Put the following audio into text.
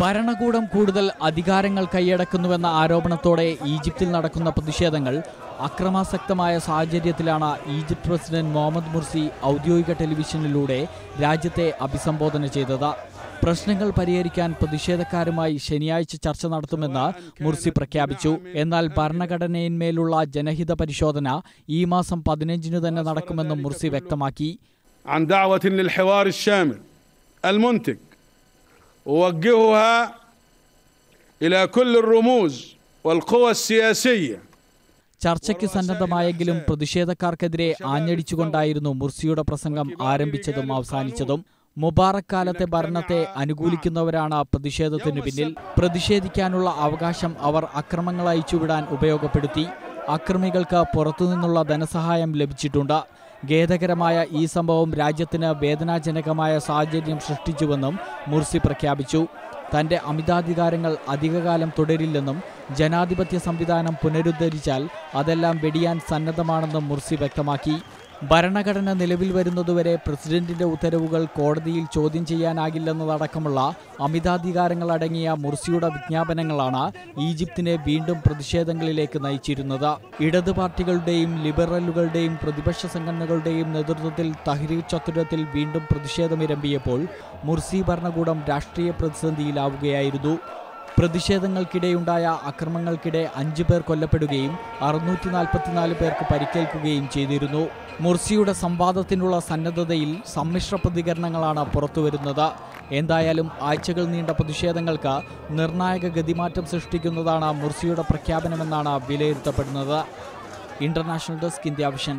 ഭരണകൂടം കൂടുതൽ അധികാരങ്ങൾ കൈയടക്കുന്നുവെന്ന ആരോപണത്തോടെ ഈജിപ്തിൽ നടക്കുന്ന പ്രതിഷേധങ്ങൾ അക്രമാസക്തമായ സാഹചര്യത്തിലാണ് ഈജിപ്ത് പ്രസിഡന്റ് മുഹമ്മദ് മുർസി ഔദ്യോഗിക ടെലിവിഷനിലൂടെ രാജ്യത്തെ അഭിസംബോധന ചെയ്തത്. പ്രശ്നങ്ങൾ പരിഹരിക്കാൻ പ്രതിഷേധക്കാരുമായി ശനിയാഴ്ച ചർച്ച നടത്തുമെന്ന് മുർസി പ്രഖ്യാപിച്ചു. എന്നാൽ ഭരണഘടനയിന്മേലുള്ള ജനഹിത പരിശോധന ഈ മാസം പതിനഞ്ചിന് തന്നെ നടക്കുമെന്നും മുർസി വ്യക്തമാക്കി. أوجهها إلى كل الرموز والقوى السياسية ചർച്ചയ്ക്ക് സന്നദ്ധമായെങ്കിലും പ്രതിഷേധക്കാർക്കെതിരെ ആഞ്ഞടിച്ചുകൊണ്ടായിരുന്നു മുർസിയുടെ പ്രസംഗം ആരംഭിച്ചതും അവസാനിച്ചതും മുബാറക് കാലത്തെ ഭരണത്തെ അനുകൂലിക്കുന്നവരാണ് പ്രതിഷേധത്തിനു പിന്നിൽ പ്രതിഷേധിക്കാനുള്ള അവകാശം അവർ അക്രമങ്ങൾ അയച്ചുവിടാൻ ഉപയോഗപ്പെടുത്തി അക്രമികൾക്ക് പുറത്തുനിന്നുള്ള ധനസഹായം ലഭിച്ചിട്ടുണ്ട് ഖേദകരമായ ഈ സംഭവം രാജ്യത്തിന് വേദനാജനകമായ സാഹചര്യം സൃഷ്ടിച്ചുവെന്നും മുർസി പ്രഖ്യാപിച്ചു. തന്റെ അമിതാധികാരങ്ങൾ അധികകാലം തുടരില്ലെന്നും ജനാധിപത്യ സംവിധാനം പുനരുദ്ധരിച്ചാൽ അതെല്ലാം വെടിയാൻ സന്നദ്ധമാണെന്നും മുർസി വ്യക്തമാക്കി. ഭരണഘടന നിലവിൽ വരുന്നതുവരെ പ്രസിഡന്റിന്റെ ഉത്തരവുകൾ കോടതിയിൽ ചോദ്യം ചെയ്യാനാകില്ലെന്നതടക്കമുള്ള അമിതാധികാരങ്ങൾ അടങ്ങിയ മുർസിയുടെ വിജ്ഞാപനങ്ങളാണ് ഈജിപ്തിനെ വീണ്ടും പ്രതിഷേധങ്ങളിലേക്ക് നയിച്ചിരുന്നത്. ഇടത് പാർട്ടികളുടെയും ലിബറലുകളുടെയും പ്രതിപക്ഷ സംഘടനകളുടെയും നേതൃത്വത്തിൽ തഹ്രീർ ചത്തുരത്തിൽ വീണ്ടും പ്രതിഷേധമിരമ്പിയപ്പോൾ മുർസി ഭരണകൂടം രാഷ്ട്രീയ പ്രതിസന്ധിയിലാവുകയായിരുന്നു. പ്രതിഷേധങ്ങൾക്കിടെയുണ്ടായ അക്രമങ്ങൾക്കിടെ അഞ്ചു പേർ കൊല്ലപ്പെടുകയും അറുന്നൂറ്റി നാൽപ്പത്തിനാല് പേർക്ക് പരിക്കേൽക്കുകയും ചെയ്തിരുന്നു. മുർസിയുടെ സംവാദത്തിനുള്ള സന്നദ്ധതയിൽ സമ്മിശ്ര പ്രതികരണങ്ങളാണ് പുറത്തുവരുന്നത്. എന്തായാലും ആഴ്ചകൾ നീണ്ട പ്രതിഷേധങ്ങൾക്ക് നിർണായക ഗതിമാറ്റം സൃഷ്ടിക്കുന്നതാണ് മുർസിയുടെ പ്രഖ്യാപനമെന്നാണ് വിലയിരുത്തപ്പെടുന്നത്. International desk India vision